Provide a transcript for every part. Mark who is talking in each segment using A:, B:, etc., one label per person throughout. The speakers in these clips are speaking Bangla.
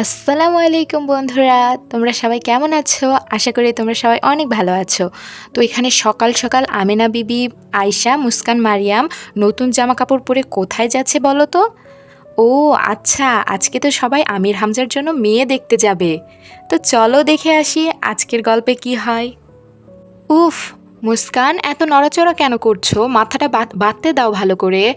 A: আসসালামু আলাইকুম বন্ধুরা, তোমরা সবাই কেমন আছো? আশা করি তোমরা সবাই অনেক ভালো আছো। তো এখানে সকাল সকাল আমেনা বিবি, আয়শা, মুস্কান মারিয়াম নতুন জামা কাপড় পরে কোথায় যাচ্ছে বলো তো? ও আচ্ছা আজকে তো সবাই আমির হামজার জন্য মেয়ে দেখতে যাবে। তো চলো দেখে আসি আজকের গল্পে কি হয়। উফ, মুস্কান, এত নড়াচড়া কেন করছ? মাথাটা বাঁধতে দাও ভালো করে।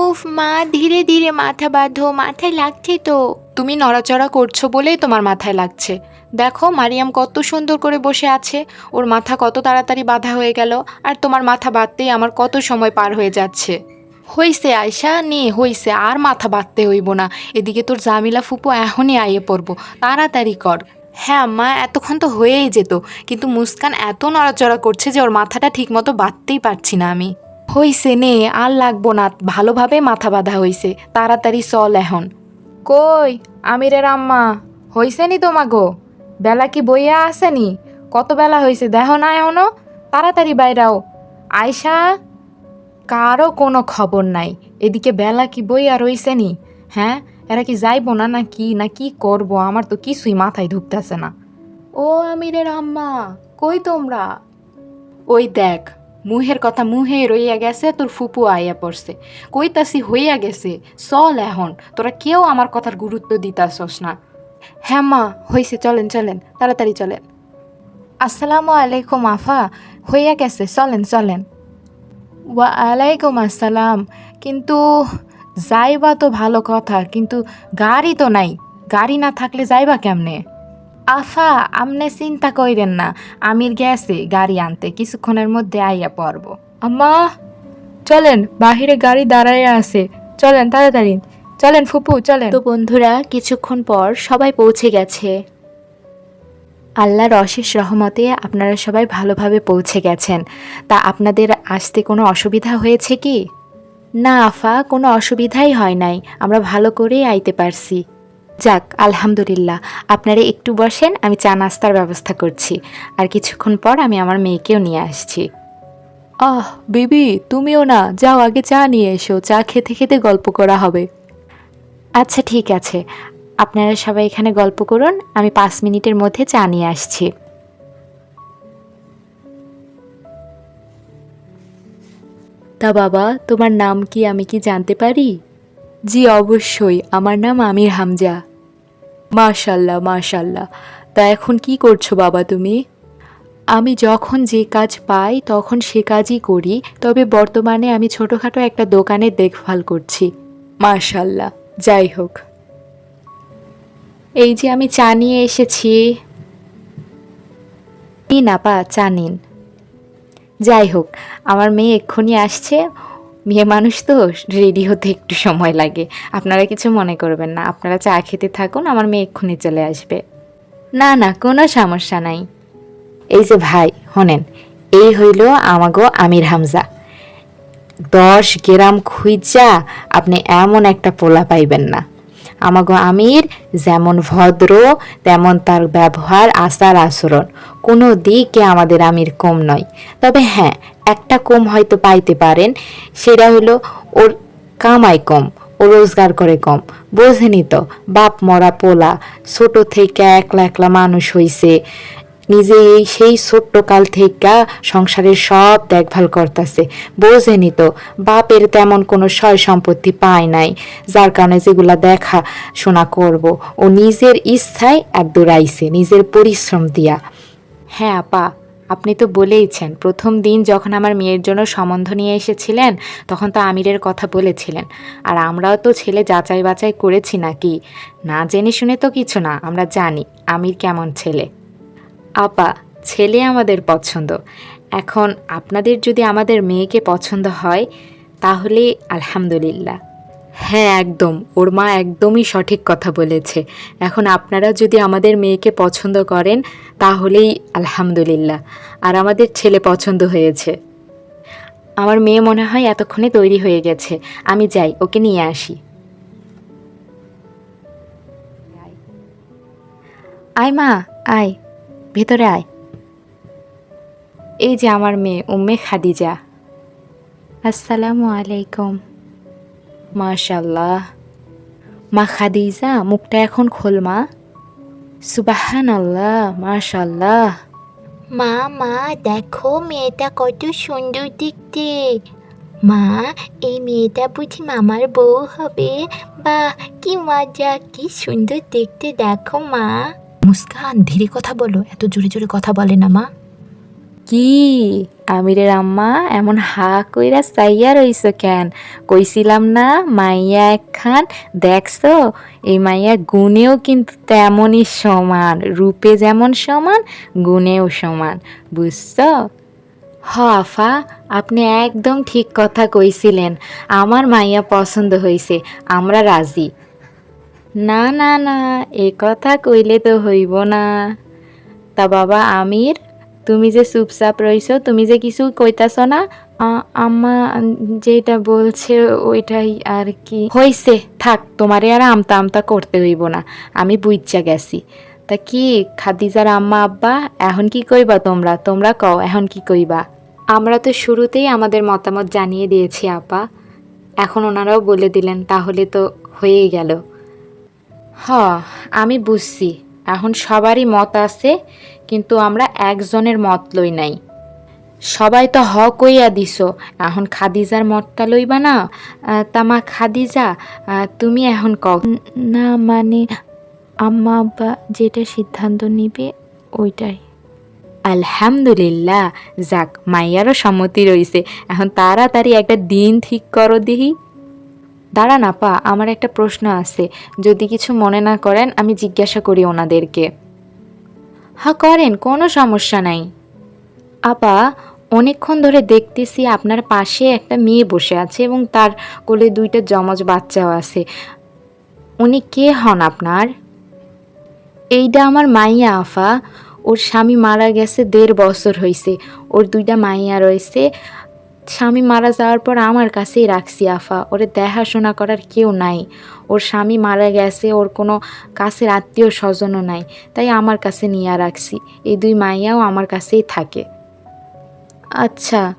A: উফ মা, ধীরে ধীরে মাথা বাঁধো, মাথায় লাগছে তো। তুমি নড়াচড়া করছ বলেই তোমার মাথায় লাগছে। দেখো, মারিয়াম কত সুন্দর করে বসে আছে। ওর মাথা কত তাড়াতাড়ি বাঁধা হয়ে গেল, আর তোমার মাথা বাঁধতেই আমার কত সময় পার হয়ে যাচ্ছে। হইছে আয়সা নে, হইছে, আর মাথা বাঁধতে হইব না। এদিকে তোর জামিলা ফুপু এখনই আইয়ে পড়ব। তাড়াতাড়ি কর। হ্যাঁ আম্মা, এতক্ষণ তো হয়েই যেত, কিন্তু মুস্কান এত নড়াচড়া করছে যে ওর মাথাটা ঠিকমতো বাঁধতেই পারছি না আমি। হইছে নে, আর লাগবো না, ভালোভাবে মাথা বাঁধা হইছে। তাড়াতাড়ি চল এখন। কই, আমিরের আম্মা? হইছে নি তোমাগো বেলা কি বইয়া আসেনি? কত বেলা হয়েছে দেখো না এখনও? তাড়াতাড়ি বাইরাও আয়সা কারও কোনো খবর নাই। এদিকে বেলা কি বইয়া রইছে নি হ্যাঁ এরা কি যাইবো না না কি না কি করব? আমার তো কিছুই মাথায় ঢুকতেছে না। ও আমিরের আম্মা, কই তোমরা? ওই দেখ মুহের কথা মুহে রইয়া গেছে, তোর ফুপু আইয়া পড়ছে। কইতাছি, হইয়া গেছে। চল এখন, তোরা কেউ আমার কথার গুরুত্ব দিতাছস না। হ্যাঁ মা, হইছে, চলেন চলেন, তাড়াতাড়ি চলেন। আসসালামু আলাইকুম, আফা। হইয়া গেছে, চলেন চলেন। ওয়া আলাইকুম আসসালাম। কিন্তু যাইবা তো ভালো কথা, কিন্তু গাড়ি তো নাই। গাড়ি না থাকলে যাইবা কেমনে? আফা আমনে চিন্তা কইরেন না, আমির গেছে গাড়ি আনতে, কিছুক্ষণের মধ্যে আইয়া পড়ব। আম্মা! চলেন, বাহিরে গাড়ি দাঁড়ায় আছে। চলেন, তাড়াতাড়ি। চলেন, ফুপু, চলেন। তো বন্ধুরা, কিছুক্ষণ পর সবাই পৌঁছে গেছে। আল্লাহর অশেষ রহমতে আপনারা সবাই ভালোভাবে পৌঁছে গেছেন। তা আপনাদের আসতে কোনো অসুবিধা হয়েছে কি? না, আফা, কোনো অসুবিধাই হয় নাই। আমরা ভালো করেই আইতে পারছি। যাক আলহামদুলিল্লাহ। আপনারা একটু বসেন আমি চা নাস্তার ব্যবস্থা করছি। আর কিছুক্ষণ পর আমি আমার মেয়েকেও নিয়ে আসছি। আহ বেবি তুমিও না যাও আগে চা নিয়ে এসো। চা খেতে খেতে গল্প করা হবে। আচ্ছা ঠিক আছে। আপনারা সবাই এখানে গল্প করুন আমি পাঁচ মিনিটের মধ্যে চা নিয়ে আসছি। তা বাবা তোমার নাম কি আমি কি জানতে পারি? জি অবশ্যই, আমার নাম আমির হামজা। মাশাল্লাহ মাশাল্লাহ। তা এখন কি করছ বাবা তুমি? আমি যখন যে কাজ পাই, তখন সে কাজই করি, তবে বর্তমানে আমি ছোটোখাটো একটা দোকানের দেখভাল করছি। মাশাল্লাহ, যাই হোক। এই যে আমি চা নিয়ে এসেছি। নিন আপা চা নিন। যাই হোক, আমার মেয়ে এক্ষুনি আসছে। মেয়ে মানুষ তো রেডি হতে একটু সময় লাগে। আপনারা কিছু মনে করবেন না। আপনারা চা খেতে থাকুন, আমার মেয়ে এক্ষুনি চলে আসবে। না না, কোনো সমস্যা নাই। এই যে ভাই, হনেন, এই হইল আমাগো আমির হামজা। দশ গ্রাম খুঁজা আপনি এমন একটা পোলা পাইবেন না। আমাগো আমির যেমন ভদ্র, তেমন তার ব্যবহার, আচার, আচরণ। কোনো দিকে আমাদের আমির কম নয়। তবে হ্যাঁ একটা কম হয়তো পাইতে পারেন, সেটা হলো ওর কামাই কম, ও রোজগার করে কম। বোঝেনি তো, বাপ মরা পোলা, ছোট থেকে একলা একলা মানুষ হইছে, নিজে এই সেই ছোট্ট কাল থেকে সংসারের সব দেখভাল করতেছে। বোঝেনি তো, বাপের তেমন কোনো সয় সম্পত্তি পায় নাই, যার কারণে যেগুলা দেখা শোনা করব, ও নিজের ইচ্ছায় এক দৌড়াইছে, নিজের পরিশ্রম দিয়া। হ্যাঁ আপা আপনি তো বলেইছেন, প্রথম দিন যখন আমার মেয়ের জন্য সম্বন্ধ নিয়ে এসেছিলেন, তখন তো আমিরের কথা বলেছিলেন। আর আমরাও তো ছেলে যাচাই বাছাই করেছি নাকি? না জেনে শুনে তো কিছু না, আমরা জানি আমির কেমন ছেলে। আপা, ছেলে আমাদের পছন্দ। এখন আপনাদের যদি আমাদের মেয়েকে পছন্দ হয়, তাহলে আলহামদুলিল্লাহ। হ্যাঁ একদম। ওর মা একদমই সঠিক কথা বলেছে। এখন আপনারা যদি আমাদের মেয়েকে পছন্দ করেন, তাহলেই আলহামদুলিল্লাহ। আর আমাদের ছেলে পছন্দ হয়েছে। আমার মেয়ে মনে হয় এতক্ষণে তৈরি হয়ে গেছে। আমি যাই, ওকে নিয়ে আসি। আয় মা, আয়। ভেতরে আয়। এই যে আমার মেয়ে, উম্মে খাদিজা। আসসালামু আলাইকুম। মাশাল্লাহ মা খাদিজা মুখটা এখন খোল মা। সুবাহান আল্লাহ মাশাল্লাহ
B: মা মা দেখো মেয়েটা কত সুন্দর দেখতে। মা এই মেয়েটা বুঝি মামার বউ হবে। বাহ কি মজা কি সুন্দর দেখতে দেখো মা।
A: মুস্কান ধীরে কথা বলো এত জোরে জোরে কথা বলে না মা। কি? আমিরের আম্মা এমন হা কইরা চাইয়া রইছ কেন? কইছিলাম না, মাইয়া একখান দেখছ? এই মাইয়া গুণেও কিন্তু তেমনই সমান, রূপে যেমন সমান, গুণেও সমান, বুঝছ? হ, আফা, আপনি একদম ঠিক কথা কইছিলেন, আমার মাইয়া পছন্দ হইছে, আমরা রাজি। না না না, এ কথা কইলে তো হইব না। তা বাবা, আমির তুমি যে চুপচাপ রইছো, তুমি যে কিছু কইতাছ না আম্মা যেটা বলছে ওইটাই আর কি। হইছে, থাক, তোমারে আর আমতা আমতা করতে হইব না, আমি বুইচ্চা গেছি। তা কি, খাদিজার আম্মা আব্বা, এখন কি কইবা তোমরা? তোমরা কও, এখন কি কইবা? আমরা তো শুরুতেই আমাদের মতামত জানিয়ে দিয়েছি, আপা। এখন ওনারাও বলে দিলেন, তাহলে তো হয়েই গেল। হ, আমি বুঝছি। এখন সবারই মত আছে কিন্তু আমরা একজনের মত লই নাই। সবাই তো হ কইয়া দিছ এখন খাদিজার মতটা লইবা না? তামা খাদিজা তুমি এখন কও না মানে আম্মা আব্বা যেটা সিদ্ধান্ত নিবে ওইটাই। আলহামদুলিল্লাহ যাক মাইয়ারও সম্মতি রইছে। এখন তাড়াতাড়ি একটা দিন ঠিক করো দিহি। দাঁড়ান আপা আমার একটা প্রশ্ন আছে। যদি কিছু মনে না করেন আমি জিজ্ঞাসা করি ওনাদেরকে। হ্যাঁ করেন, কোনো সমস্যা নাই। আপা, অনেকক্ষণ ধরে দেখতেছি আপনার পাশে একটা মেয়ে বসে আছে এবং তার কোলে দুইটা জমজ বাচ্চাও আছে। উনি কে হন আপনার? এইটা আমার মাইয়া আফা ওর স্বামী মারা গেছে দেড় বছর হয়েছে ওর দুইটা মাইয়া রয়েছে। স্বামী মারা যাওয়ার পর আমার কাছেই রাখছি, আফা। ওরে দেখাশোনা করার কেউ নাই। ওর স্বামী মারা গেছে, ওর কোনো কাছের আত্মীয় স্বজনও নাই। তাই আমার কাছে নিয়ে রাখছি। এই দুই মাইয়াও আমার কাছেই থাকে। আচ্ছা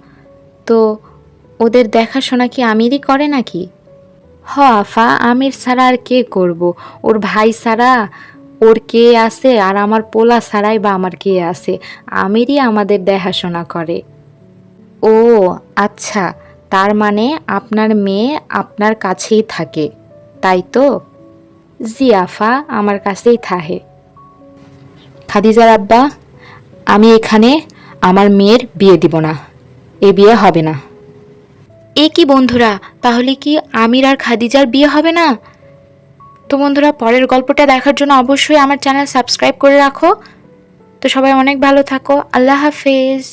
A: তো ওদের দেখাশোনা কি আমিরই করে নাকি? হ, আফা, আমির ছাড়া আর কে করব? ওর ভাই ছাড়া ওর কে আছে, আর আমার পোলা ছাড়াই বা আমার কে আছে? আমিরই আমাদের দেখাশোনা করে। ও আচ্ছা তার মানে আপনার মেয়ে আপনার কাছেই থাকে, তাই তো? জিয়াফা আমার কাছেই থাকে। খাদিজার আব্বা, আমি এখানে আমার মেয়ের বিয়ে দিব না, এ বিয়ে হবে না। এ কি বন্ধুরা, তাহলে কি আমির আর খাদিজার বিয়ে হবে না? তো বন্ধুরা, পরের গল্পটা দেখার জন্য অবশ্যই আমার চ্যানেল সাবস্ক্রাইব করে রাখো। তো সবাই অনেক ভালো থাকো, আল্লাহ হাফেজ।